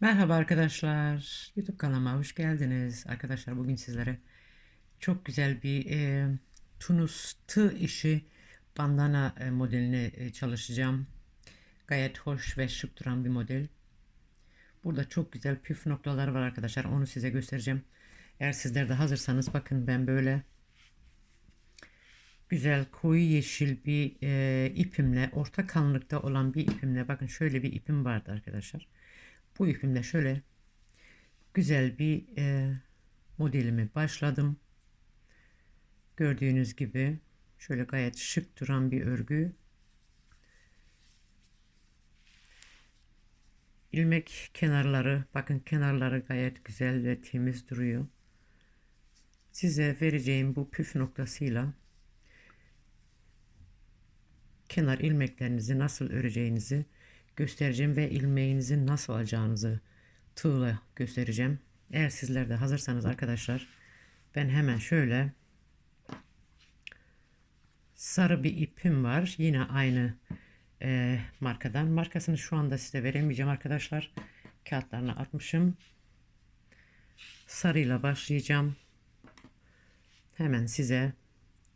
Merhaba arkadaşlar. YouTube kanalıma hoş geldiniz. Arkadaşlar bugün sizlere çok güzel bir e, Tunus tığ işi bandana e, modelini e, çalışacağım. Gayet hoş ve şık duran bir model. Burada çok güzel püf noktalar var arkadaşlar. Onu size göstereceğim. Eğer sizler de hazırsanız bakın ben böyle güzel koyu yeşil bir e, ipimle orta kalınlıkta olan bir ipimle bakın şöyle bir ipim vardı arkadaşlar. Bu ipimle şöyle güzel bir e, modelimi başladım. Gördüğünüz gibi şöyle gayet şık duran bir örgü. İlmek kenarları bakın kenarları gayet güzel ve temiz duruyor. Size vereceğim bu püf noktasıyla kenar ilmeklerinizi nasıl öreceğinizi göstereceğim ve ilmeğinizi nasıl alacağınızı tığla göstereceğim. Eğer sizler de hazırsanız arkadaşlar ben hemen şöyle sarı bir ipim var. Yine aynı e, markadan. Markasını şu anda size veremeyeceğim arkadaşlar. Kağıtlarına atmışım. Sarıyla başlayacağım. Hemen size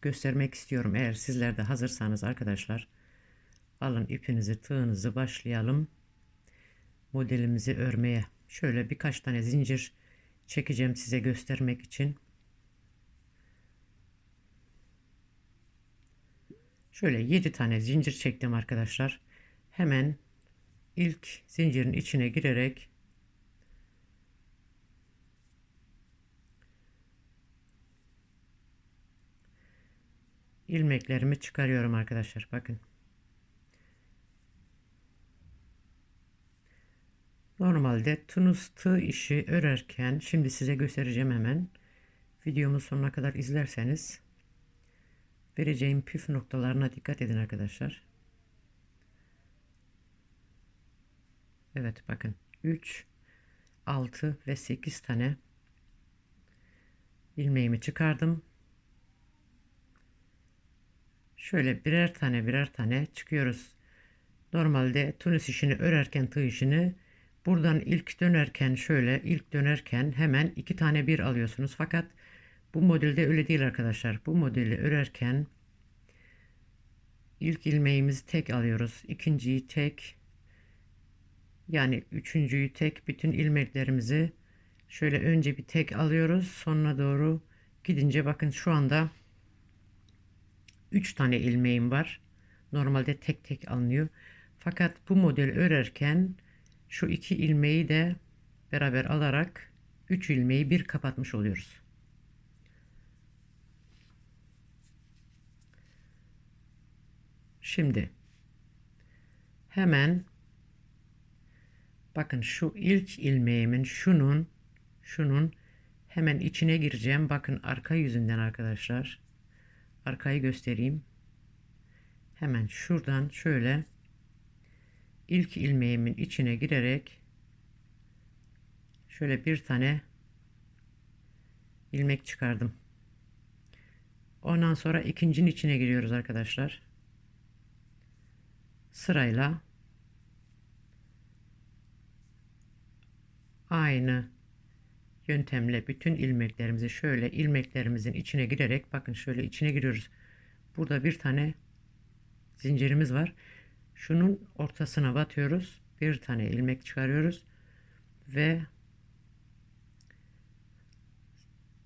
göstermek istiyorum. Eğer sizler de hazırsanız arkadaşlar. Alın ipinizi, tığınızı başlayalım. Modelimizi örmeye. Şöyle birkaç tane zincir çekeceğim size göstermek için. Şöyle 7 tane zincir çektim arkadaşlar. Hemen ilk zincirin içine girerek ilmeklerimi çıkarıyorum arkadaşlar. Bakın. Normalde tunus tığ işi örerken şimdi size göstereceğim hemen. Videomu sonuna kadar izlerseniz vereceğim püf noktalarına dikkat edin arkadaşlar. Evet bakın 3 6 ve 8 tane ilmeğimi çıkardım. Şöyle birer tane birer tane çıkıyoruz. Normalde tunus işini örerken tığ işini Buradan ilk dönerken şöyle ilk dönerken hemen iki tane bir alıyorsunuz. Fakat bu modelde öyle değil arkadaşlar. Bu modeli örerken ilk ilmeğimizi tek alıyoruz. ikinciyi tek yani üçüncüyü tek bütün ilmeklerimizi şöyle önce bir tek alıyoruz. Sonuna doğru gidince bakın şu anda 3 tane ilmeğim var. Normalde tek tek alınıyor. Fakat bu model örerken şu iki ilmeği de beraber alarak 3 ilmeği bir kapatmış oluyoruz. Şimdi hemen bakın şu ilk ilmeğimin şunun şunun hemen içine gireceğim. Bakın arka yüzünden arkadaşlar. Arkayı göstereyim. Hemen şuradan şöyle ilk ilmeğimin içine girerek şöyle bir tane ilmek çıkardım. Ondan sonra ikincinin içine giriyoruz arkadaşlar. Sırayla aynı yöntemle bütün ilmeklerimizi şöyle ilmeklerimizin içine girerek bakın şöyle içine giriyoruz. Burada bir tane zincirimiz var. Şunun ortasına batıyoruz. Bir tane ilmek çıkarıyoruz. Ve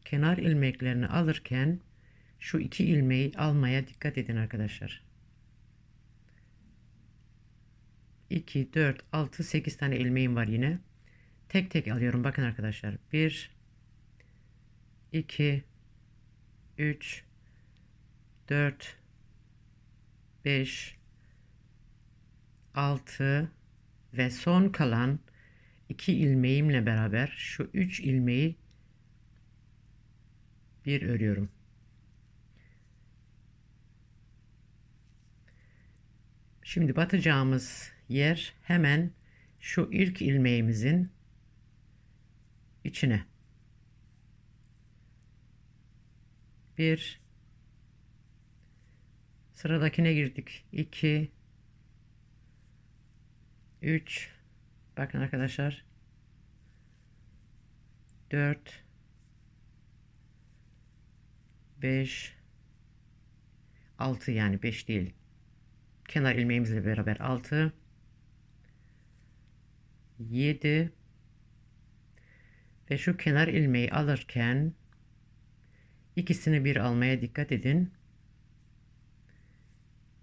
kenar ilmeklerini alırken şu iki ilmeği almaya dikkat edin arkadaşlar. 2, 4, 6, 8 tane ilmeğim var yine. Tek tek alıyorum. Bakın arkadaşlar. 1, 2, 3, 4, 5, 6 ve son kalan 2 ilmeğimle beraber şu 3 ilmeği bir örüyorum. Şimdi batacağımız yer hemen şu ilk ilmeğimizin içine. Bir sıradakine girdik. 2 3 bakın arkadaşlar. 4 5 6 yani 5 değil. Kenar ilmeğimizle beraber 6 7 ve şu kenar ilmeği alırken ikisini bir almaya dikkat edin.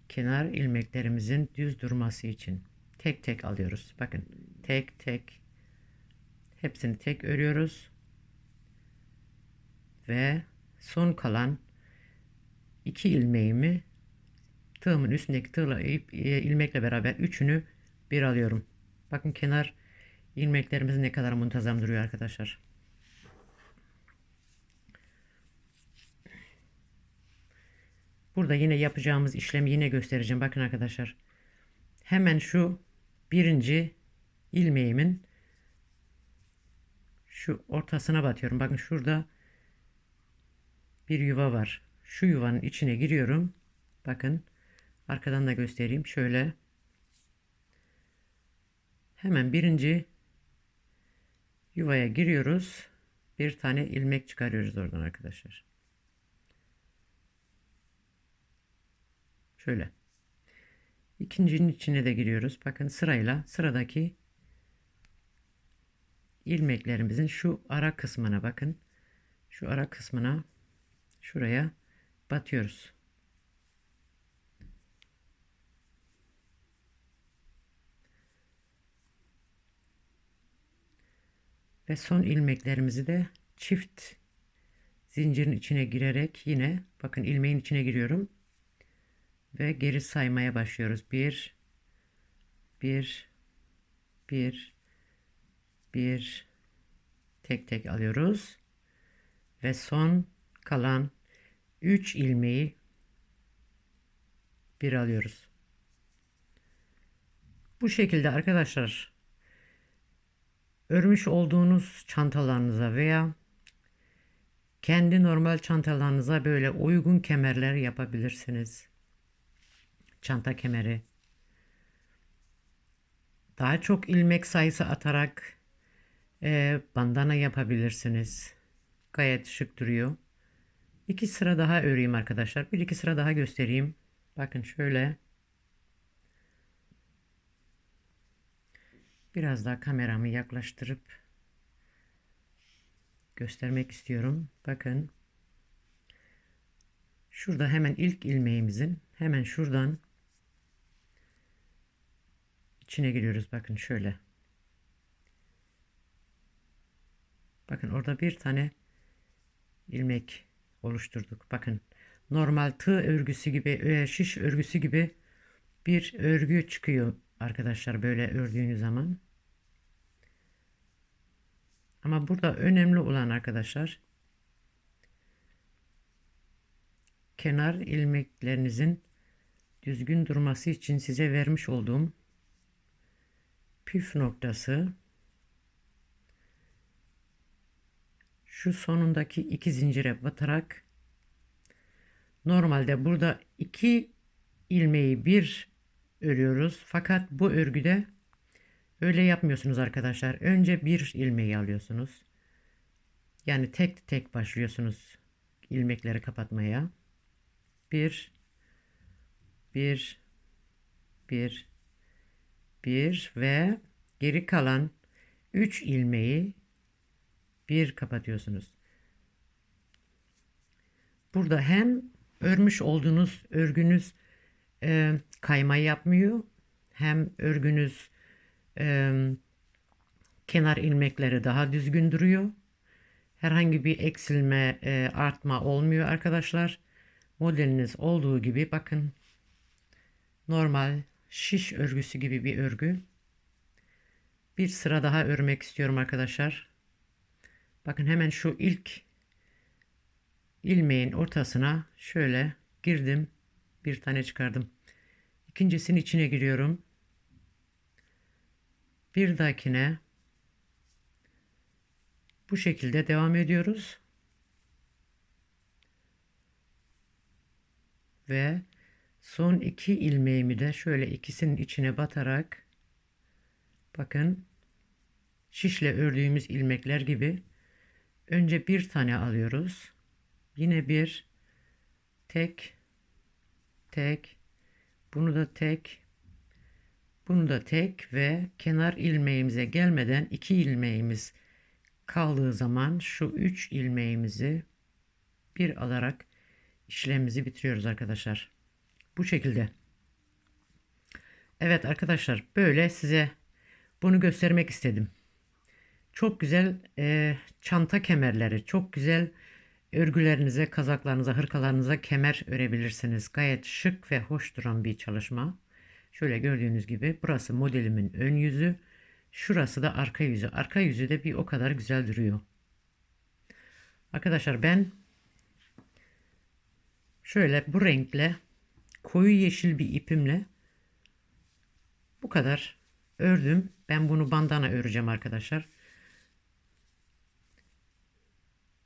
Kenar ilmeklerimizin düz durması için tek tek alıyoruz. Bakın tek tek hepsini tek örüyoruz. Ve son kalan iki ilmeğimi tığımın üstündeki tığla e, ilmekle beraber üçünü bir alıyorum. Bakın kenar ilmeklerimiz ne kadar muntazam duruyor arkadaşlar. Burada yine yapacağımız işlemi yine göstereceğim. Bakın arkadaşlar. Hemen şu birinci ilmeğimin şu ortasına batıyorum. Bakın şurada bir yuva var. Şu yuvanın içine giriyorum. Bakın arkadan da göstereyim. Şöyle hemen birinci yuvaya giriyoruz. Bir tane ilmek çıkarıyoruz oradan arkadaşlar. Şöyle. İkincinin içine de giriyoruz. Bakın sırayla sıradaki ilmeklerimizin şu ara kısmına bakın. Şu ara kısmına şuraya batıyoruz. Ve son ilmeklerimizi de çift zincirin içine girerek yine bakın ilmeğin içine giriyorum. Ve geri saymaya başlıyoruz. 1 1 1 1 tek tek alıyoruz. Ve son kalan 3 ilmeği bir alıyoruz. Bu şekilde arkadaşlar örmüş olduğunuz çantalarınıza veya kendi normal çantalarınıza böyle uygun kemerler yapabilirsiniz. Çanta kemeri. Daha çok ilmek sayısı atarak e, bandana yapabilirsiniz. Gayet şık duruyor. İki sıra daha öreyim arkadaşlar. Bir iki sıra daha göstereyim. Bakın şöyle. Biraz daha kameramı yaklaştırıp göstermek istiyorum. Bakın. Şurada hemen ilk ilmeğimizin hemen şuradan içine giriyoruz. Bakın şöyle. Bakın orada bir tane ilmek oluşturduk. Bakın normal tığ örgüsü gibi, e, şiş örgüsü gibi bir örgü çıkıyor arkadaşlar böyle ördüğünüz zaman. Ama burada önemli olan arkadaşlar kenar ilmeklerinizin düzgün durması için size vermiş olduğum püf noktası şu sonundaki iki zincire batarak normalde burada iki ilmeği bir örüyoruz. Fakat bu örgüde öyle yapmıyorsunuz arkadaşlar. Önce bir ilmeği alıyorsunuz. Yani tek tek başlıyorsunuz ilmekleri kapatmaya. Bir, bir, bir, bir ve geri kalan üç ilmeği bir kapatıyorsunuz. Burada hem örmüş olduğunuz örgünüz e, kayma yapmıyor hem örgünüz e, kenar ilmekleri daha düzgün duruyor. Herhangi bir eksilme, e, artma olmuyor arkadaşlar. Modeliniz olduğu gibi bakın normal şiş örgüsü gibi bir örgü. Bir sıra daha örmek istiyorum arkadaşlar. Bakın hemen şu ilk ilmeğin ortasına şöyle girdim. Bir tane çıkardım. İkincisinin içine giriyorum. Bir dahakine bu şekilde devam ediyoruz. Ve son iki ilmeğimi de şöyle ikisinin içine batarak bakın şişle ördüğümüz ilmekler gibi önce bir tane alıyoruz. Yine bir tek tek bunu da tek bunu da tek ve kenar ilmeğimize gelmeden iki ilmeğimiz kaldığı zaman şu üç ilmeğimizi bir alarak işlemimizi bitiriyoruz arkadaşlar. Bu şekilde. Evet arkadaşlar böyle size bunu göstermek istedim. Çok güzel e, çanta kemerleri, çok güzel örgülerinize, kazaklarınıza, hırkalarınıza kemer örebilirsiniz. Gayet şık ve hoş duran bir çalışma. Şöyle gördüğünüz gibi burası modelimin ön yüzü. Şurası da arka yüzü. Arka yüzü de bir o kadar güzel duruyor. Arkadaşlar ben şöyle bu renkle koyu yeşil bir ipimle bu kadar ördüm. Ben bunu bandana öreceğim arkadaşlar.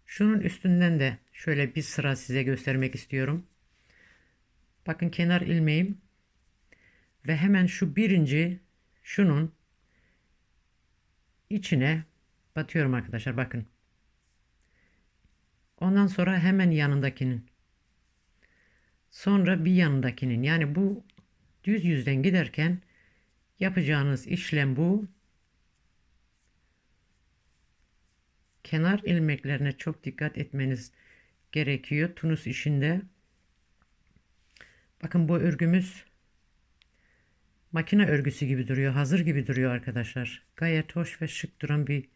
Şunun üstünden de şöyle bir sıra size göstermek istiyorum. Bakın kenar ilmeğim ve hemen şu birinci şunun içine batıyorum arkadaşlar bakın. Ondan sonra hemen yanındakinin. Sonra bir yanındakinin. Yani bu düz yüzden giderken yapacağınız işlem bu. Kenar ilmeklerine çok dikkat etmeniz gerekiyor. Tunus işinde. Bakın bu örgümüz makine örgüsü gibi duruyor. Hazır gibi duruyor arkadaşlar. Gayet hoş ve şık duran bir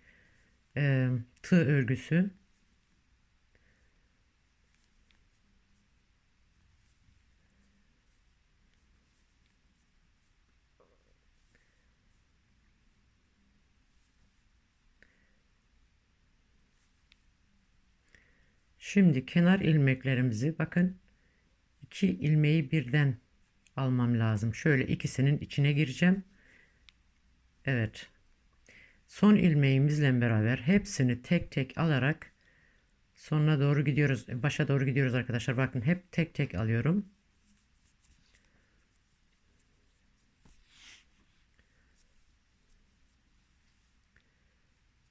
e, tığ örgüsü. Şimdi kenar ilmeklerimizi bakın iki ilmeği birden almam lazım. Şöyle ikisinin içine gireceğim. Evet. Son ilmeğimizle beraber hepsini tek tek alarak sonuna doğru gidiyoruz. Başa doğru gidiyoruz arkadaşlar. Bakın hep tek tek alıyorum.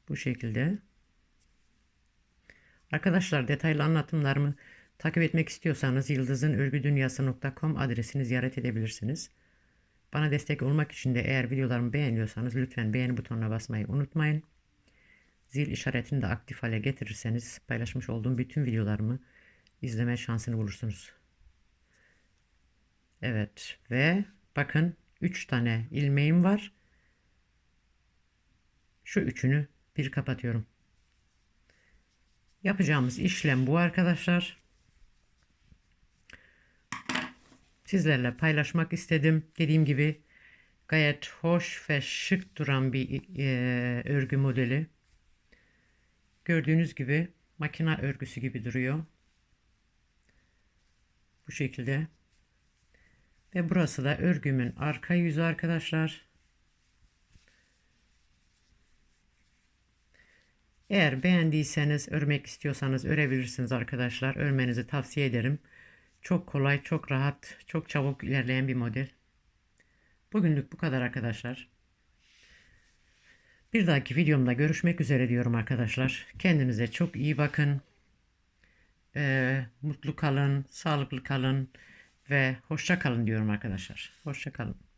Bu şekilde. Arkadaşlar detaylı anlatımlarımı takip etmek istiyorsanız yıldızınörgüdünyası.com adresini ziyaret edebilirsiniz. Bana destek olmak için de eğer videolarımı beğeniyorsanız lütfen beğeni butonuna basmayı unutmayın. Zil işaretini de aktif hale getirirseniz paylaşmış olduğum bütün videolarımı izleme şansını bulursunuz. Evet ve bakın 3 tane ilmeğim var. Şu üçünü bir kapatıyorum. Yapacağımız işlem bu arkadaşlar. Sizlerle paylaşmak istedim. Dediğim gibi gayet hoş ve şık duran bir e, örgü modeli. Gördüğünüz gibi makina örgüsü gibi duruyor. Bu şekilde. Ve burası da örgümün arka yüzü arkadaşlar. Eğer beğendiyseniz örmek istiyorsanız örebilirsiniz arkadaşlar. Örmenizi tavsiye ederim. Çok kolay, çok rahat, çok çabuk ilerleyen bir model. Bugünlük bu kadar arkadaşlar. Bir dahaki videomda görüşmek üzere diyorum arkadaşlar. Kendinize çok iyi bakın. Ee, mutlu kalın, sağlıklı kalın ve hoşça kalın diyorum arkadaşlar. Hoşça kalın.